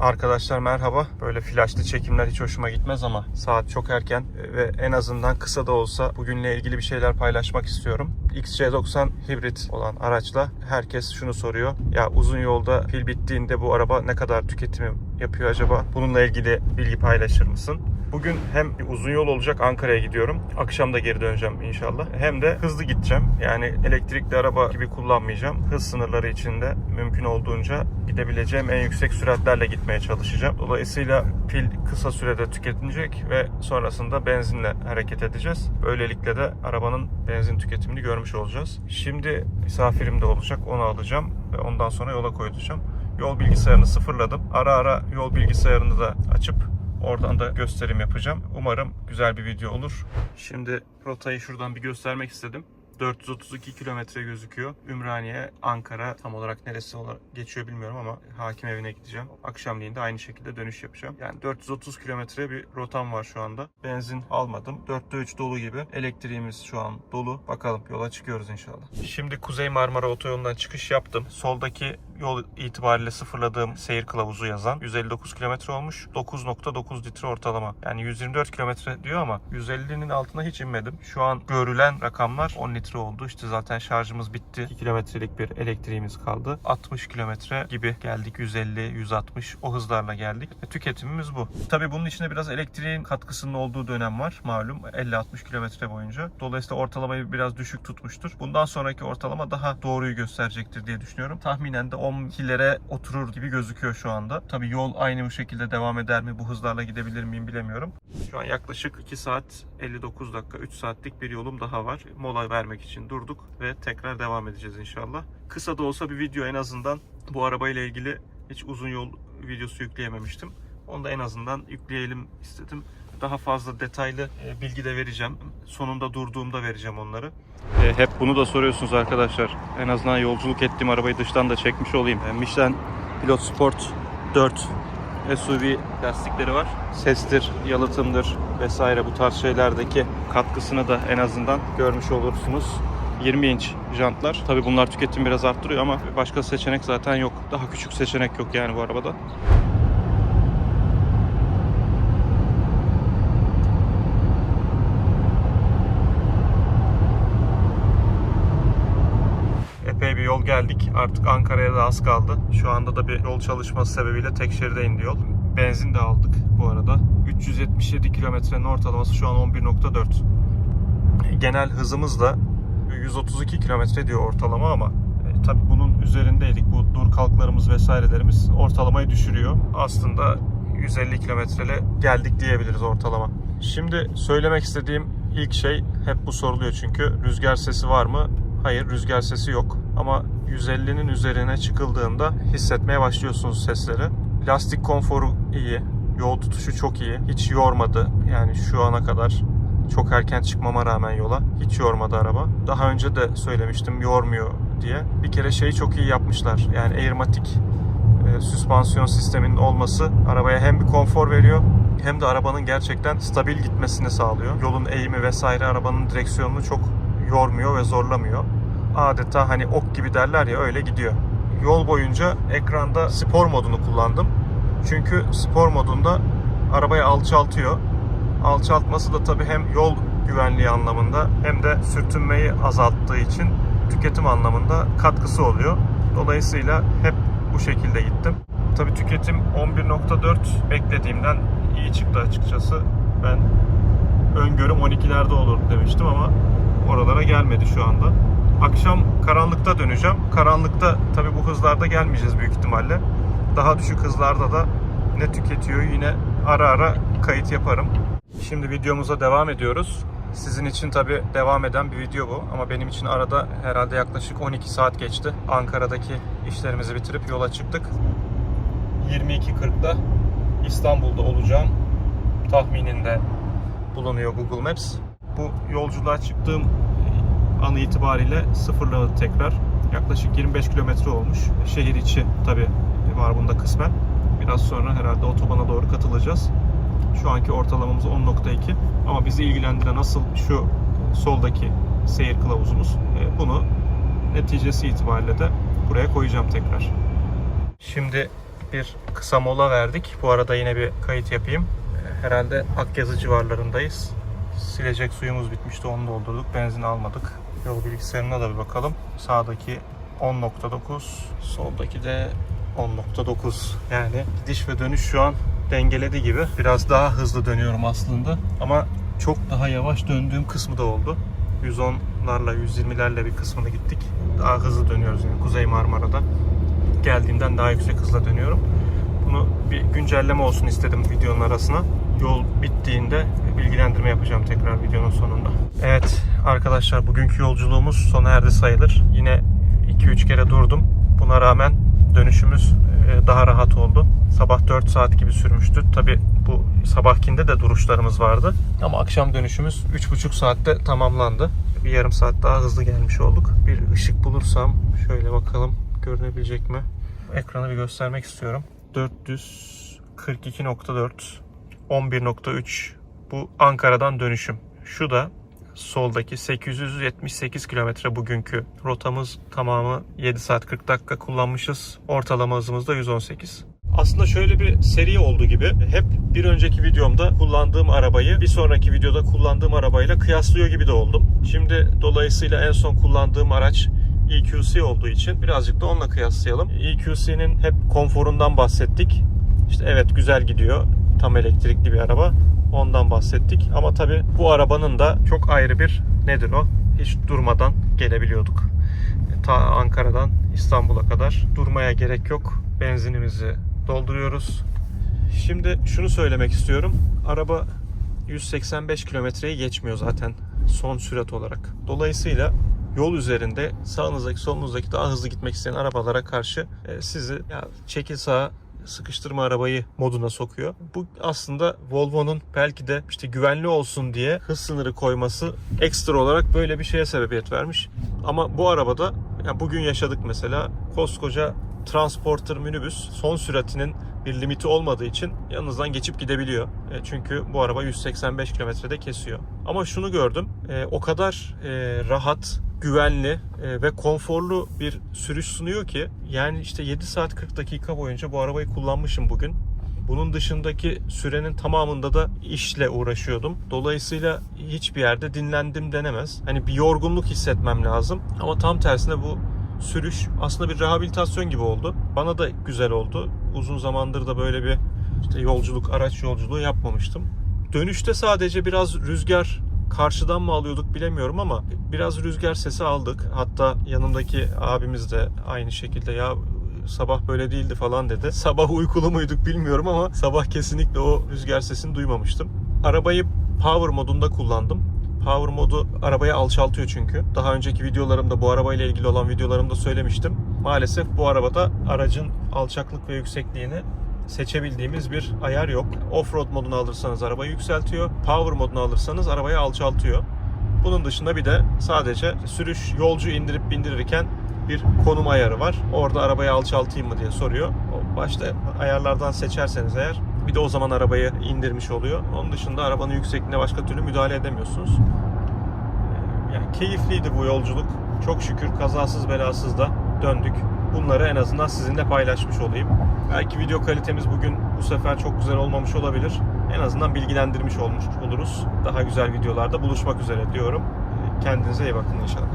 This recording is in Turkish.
Arkadaşlar merhaba. Böyle flaşlı çekimler hiç hoşuma gitmez ama saat çok erken ve en azından kısa da olsa bugünle ilgili bir şeyler paylaşmak istiyorum. XC90 hibrit olan araçla herkes şunu soruyor. Ya uzun yolda pil bittiğinde bu araba ne kadar tüketimi yapıyor acaba? Bununla ilgili bilgi paylaşır mısın? Bugün hem bir uzun yol olacak Ankara'ya gidiyorum. Akşam da geri döneceğim inşallah. Hem de hızlı gideceğim. Yani elektrikli araba gibi kullanmayacağım. Hız sınırları içinde mümkün olduğunca gidebileceğim en yüksek süratlerle gitmeye çalışacağım. Dolayısıyla pil kısa sürede tüketilecek ve sonrasında benzinle hareket edeceğiz. Böylelikle de arabanın benzin tüketimini görmüş olacağız. Şimdi misafirim de olacak. Onu alacağım ve ondan sonra yola koyulacağım. Yol bilgisayarını sıfırladım. Ara ara yol bilgisayarını da açıp Oradan da gösterim yapacağım. Umarım güzel bir video olur. Şimdi rotayı şuradan bir göstermek istedim. 432 kilometre gözüküyor. Ümraniye, Ankara tam olarak neresi olarak geçiyor bilmiyorum ama hakim evine gideceğim. Akşamleyin de aynı şekilde dönüş yapacağım. Yani 430 kilometre bir rotam var şu anda. Benzin almadım. 4'te 3 dolu gibi. Elektriğimiz şu an dolu. Bakalım yola çıkıyoruz inşallah. Şimdi Kuzey Marmara Otoyolu'ndan çıkış yaptım. Soldaki yol itibariyle sıfırladığım seyir kılavuzu yazan 159 kilometre olmuş. 9.9 litre ortalama. Yani 124 kilometre diyor ama 150'nin altına hiç inmedim. Şu an görülen rakamlar 10 litre oldu. İşte zaten şarjımız bitti. 2 kilometrelik bir elektriğimiz kaldı. 60 kilometre gibi geldik. 150, 160 o hızlarla geldik. Ve tüketimimiz bu. Tabii bunun içinde biraz elektriğin katkısının olduğu dönem var. Malum 50-60 kilometre boyunca. Dolayısıyla ortalamayı biraz düşük tutmuştur. Bundan sonraki ortalama daha doğruyu gösterecektir diye düşünüyorum. Tahminen de 12'lere oturur gibi gözüküyor şu anda. Tabii yol aynı bu şekilde devam eder mi? Bu hızlarla gidebilir miyim bilemiyorum. Şu an yaklaşık 2 saat 59 dakika 3 saatlik bir yolum daha var. Mola vermek için durduk ve tekrar devam edeceğiz inşallah. Kısa da olsa bir video en azından bu arabayla ilgili hiç uzun yol videosu yükleyememiştim. Onu da en azından yükleyelim istedim. Daha fazla detaylı e, bilgi de vereceğim. Sonunda durduğumda vereceğim onları. E, hep bunu da soruyorsunuz arkadaşlar. En azından yolculuk ettiğim arabayı dıştan da çekmiş olayım. E, Michelin Pilot Sport 4 SUV lastikleri var. Sestir, yalıtımdır vesaire bu tarz şeylerdeki katkısını da en azından görmüş olursunuz. 20 inç jantlar. Tabii bunlar tüketimi biraz arttırıyor ama başka seçenek zaten yok. Daha küçük seçenek yok yani bu arabada. Epey bir yol geldik. Artık Ankara'ya da az kaldı. Şu anda da bir yol çalışması sebebiyle tek şeride indi yol. Benzin de aldık bu arada. 377 kilometrenin ortalaması şu an 11.4. Genel hızımız da 132 kilometre diyor ortalama ama e, tabii bunun üzerindeydik. Bu dur kalklarımız vesairelerimiz ortalamayı düşürüyor. Aslında 150 kilometreyle geldik diyebiliriz ortalama. Şimdi söylemek istediğim ilk şey hep bu soruluyor çünkü rüzgar sesi var mı? Hayır rüzgar sesi yok ama 150'nin üzerine çıkıldığında hissetmeye başlıyorsunuz sesleri. Lastik konforu iyi, yol tutuşu çok iyi. Hiç yormadı yani şu ana kadar çok erken çıkmama rağmen yola hiç yormadı araba. Daha önce de söylemiştim yormuyor diye. Bir kere şeyi çok iyi yapmışlar. Yani Airmatic e, süspansiyon sisteminin olması arabaya hem bir konfor veriyor hem de arabanın gerçekten stabil gitmesini sağlıyor. Yolun eğimi vesaire arabanın direksiyonunu çok yormuyor ve zorlamıyor. Adeta hani ok gibi derler ya öyle gidiyor. Yol boyunca ekranda spor modunu kullandım. Çünkü spor modunda arabayı alçaltıyor. Alçaltması da tabii hem yol güvenliği anlamında hem de sürtünmeyi azalttığı için tüketim anlamında katkısı oluyor. Dolayısıyla hep bu şekilde gittim. Tabii tüketim 11.4 beklediğimden iyi çıktı açıkçası. Ben öngörüm 12'lerde olur demiştim ama oralara gelmedi şu anda. Akşam karanlıkta döneceğim. Karanlıkta tabii bu hızlarda gelmeyeceğiz büyük ihtimalle. Daha düşük hızlarda da ne tüketiyor yine ara ara kayıt yaparım. Şimdi videomuza devam ediyoruz. Sizin için tabi devam eden bir video bu ama benim için arada herhalde yaklaşık 12 saat geçti. Ankara'daki işlerimizi bitirip yola çıktık. 22.40'da İstanbul'da olacağım tahmininde bulunuyor Google Maps. Bu yolculuğa çıktığım an itibariyle sıfırladı tekrar. Yaklaşık 25 kilometre olmuş. Şehir içi tabi var bunda kısmen. Biraz sonra herhalde otobana doğru katılacağız. Şu anki ortalamamız 10.2 ama bizi ilgilendiren asıl şu soldaki seyir kılavuzumuz. E, Bunu neticesi itibariyle de buraya koyacağım tekrar. Şimdi bir kısa mola verdik. Bu arada yine bir kayıt yapayım. Ee, Herhalde Akyazı civarlarındayız. Silecek suyumuz bitmişti onu doldurduk. Benzin almadık. Yol bilgisayarına da bir bakalım. Sağdaki 10.9, soldaki de 10.9. Yani gidiş ve dönüş şu an dengeledi gibi. Biraz daha hızlı dönüyorum aslında. Ama çok daha yavaş döndüğüm kısmı da oldu. 110'larla 120'lerle bir kısmını gittik. Daha hızlı dönüyoruz yani Kuzey Marmara'da. Geldiğimden daha yüksek hızla dönüyorum. Bunu bir güncelleme olsun istedim videonun arasına. Yol bittiğinde bilgilendirme yapacağım tekrar videonun sonunda. Evet arkadaşlar bugünkü yolculuğumuz sona erdi sayılır. Yine 2-3 kere durdum. Buna rağmen dönüşümüz e, daha rahat oldu. Sabah 4 saat gibi sürmüştü. Tabi bu sabahkinde de duruşlarımız vardı. Ama akşam dönüşümüz 3,5 saatte tamamlandı. Bir yarım saat daha hızlı gelmiş olduk. Bir ışık bulursam şöyle bakalım görünebilecek mi? Ekranı bir göstermek istiyorum. 442.4 11.3 bu Ankara'dan dönüşüm. Şu da soldaki 878 kilometre bugünkü rotamız tamamı 7 saat 40 dakika kullanmışız. Ortalama hızımız da 118. Aslında şöyle bir seri oldu gibi. Hep bir önceki videomda kullandığım arabayı bir sonraki videoda kullandığım arabayla kıyaslıyor gibi de oldum. Şimdi dolayısıyla en son kullandığım araç EQC olduğu için birazcık da onunla kıyaslayalım. EQC'nin hep konforundan bahsettik. İşte evet güzel gidiyor. Tam elektrikli bir araba. Ondan bahsettik. Ama tabii bu arabanın da çok ayrı bir nedir o? Hiç durmadan gelebiliyorduk. Ta Ankara'dan İstanbul'a kadar durmaya gerek yok. Benzinimizi dolduruyoruz. Şimdi şunu söylemek istiyorum. Araba 185 kilometreyi geçmiyor zaten son sürat olarak. Dolayısıyla yol üzerinde sağınızdaki solunuzdaki daha hızlı gitmek isteyen arabalara karşı e, sizi ya çekil sağa sıkıştırma arabayı moduna sokuyor. Bu aslında Volvo'nun belki de işte güvenli olsun diye hız sınırı koyması ekstra olarak böyle bir şeye sebebiyet vermiş. Ama bu arabada yani bugün yaşadık mesela koskoca transporter minibüs son süratinin bir limiti olmadığı için yanınızdan geçip gidebiliyor. E, çünkü bu araba 185 kilometrede kesiyor. Ama şunu gördüm. e, o kadar e, rahat, güvenli e, ve konforlu bir sürüş sunuyor ki yani işte 7 saat 40 dakika boyunca bu arabayı kullanmışım bugün. Bunun dışındaki sürenin tamamında da işle uğraşıyordum. Dolayısıyla hiçbir yerde dinlendim denemez. Hani bir yorgunluk hissetmem lazım. Ama tam tersine bu sürüş aslında bir rehabilitasyon gibi oldu. Bana da güzel oldu. Uzun zamandır da böyle bir işte yolculuk, araç yolculuğu yapmamıştım. Dönüşte sadece biraz rüzgar karşıdan mı alıyorduk bilemiyorum ama biraz rüzgar sesi aldık. Hatta yanımdaki abimiz de aynı şekilde ya sabah böyle değildi falan dedi. Sabah uykulu muyduk bilmiyorum ama sabah kesinlikle o rüzgar sesini duymamıştım. Arabayı power modunda kullandım. Power modu arabayı alçaltıyor çünkü. Daha önceki videolarımda bu arabayla ilgili olan videolarımda söylemiştim. Maalesef bu arabada aracın alçaklık ve yüksekliğini seçebildiğimiz bir ayar yok. Offroad modunu alırsanız arabayı yükseltiyor. Power modunu alırsanız arabayı alçaltıyor. Bunun dışında bir de sadece sürüş yolcu indirip bindirirken bir konum ayarı var. Orada arabayı alçaltayım mı diye soruyor. Başta ayarlardan seçerseniz eğer bir de o zaman arabayı indirmiş oluyor. Onun dışında arabanın yüksekliğine başka türlü müdahale edemiyorsunuz. Yani keyifliydi bu yolculuk. Çok şükür kazasız belasız da döndük. Bunları en azından sizinle paylaşmış olayım. Belki video kalitemiz bugün bu sefer çok güzel olmamış olabilir. En azından bilgilendirmiş olmuş oluruz. Daha güzel videolarda buluşmak üzere diyorum. Kendinize iyi bakın inşallah.